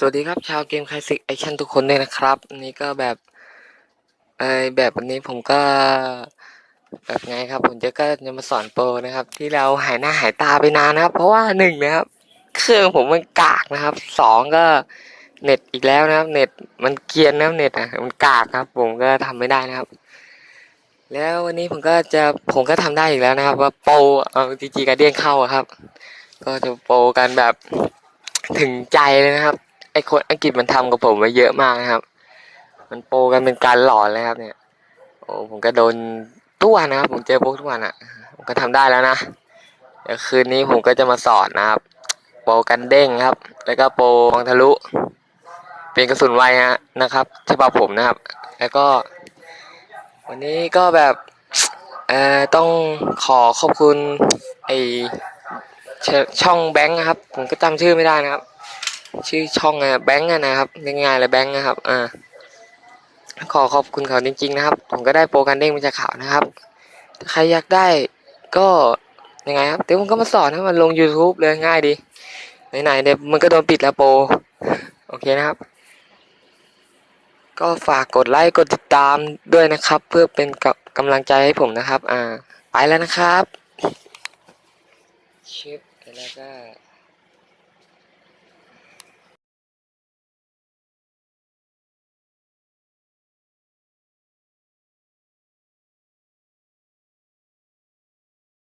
สวัสดีครับ ชาวเกมคลาสสิกแอคชั่นทุกคนด้วยนะครับอันนี้ก็แบบเอแบบวันนี้ผมก็แบบไงครับ ผมจะก็จะมาสอนโปรนะครับ ที่เราหายหน้าหายตาไปนานนะครับ เพราะว่าหนึ่งนะครับ เครื่องผมมันกากนะครับสองก็เน็ตอีกแล้วนะครับ เน็ตมันเกียนนะครับเน็ตอะมันกากครับ ผมก็ทำไม่ได้นะครับ แล้ววันนี้ผมก็จะผมก็ทำได้อีกแล้วนะครับ ว่าโปรเอาจีจีการเดียนเข้าครับ ก็จะโปรกันแบบถึงใจเลยนะครับ อคนอังกฤษมันทำกับผมไว้เยอะมากนะครับ มันโปกันเป็นการหลอนเลยครับ เนี่ย โอ้ผมก็โดนทุกวันนะครับ ผมเจอพวกทุกวันอะ ผมก็ทำได้แล้วนะเดี๋ยวคืนนี้ผมก็จะมาสอนนะครับ โปกันเด้งครับ แล้วก็โปรมองทะลุ เป็นกระสุนไวฮะนะครับฉบับผมนะครับ แล้วก็ วันนี้ก็แบบเอ่อต้องขอขอบคุณไอชช่องแบงค์นะครับ ผมก็จำชื่อไม่ได้นะครับ ชื่อช่องอะแบงค์นะครับง่ายๆเลยแบงค์นะครับอ่าขอขอบคุณเขาจริงๆนะครับ ผมก็ได้โปรกันเด้งมาจากเขานะครับ ใครอยากได้ก็ยังไงครับเดี๋ยวผมก็มาสอนให้มันลง YouTube เลยง่ายดีไหนๆเดี๋ยวมันก็โดนปิดแล้วโปรโอเคนะครับ ก็ฝากกดไลค์กดติดตามด้วยนะครับ เพื่อเป็นกำกำลังใจให้ผมนะครับ อ่า ไปแล้วนะครับชิปแล้วก็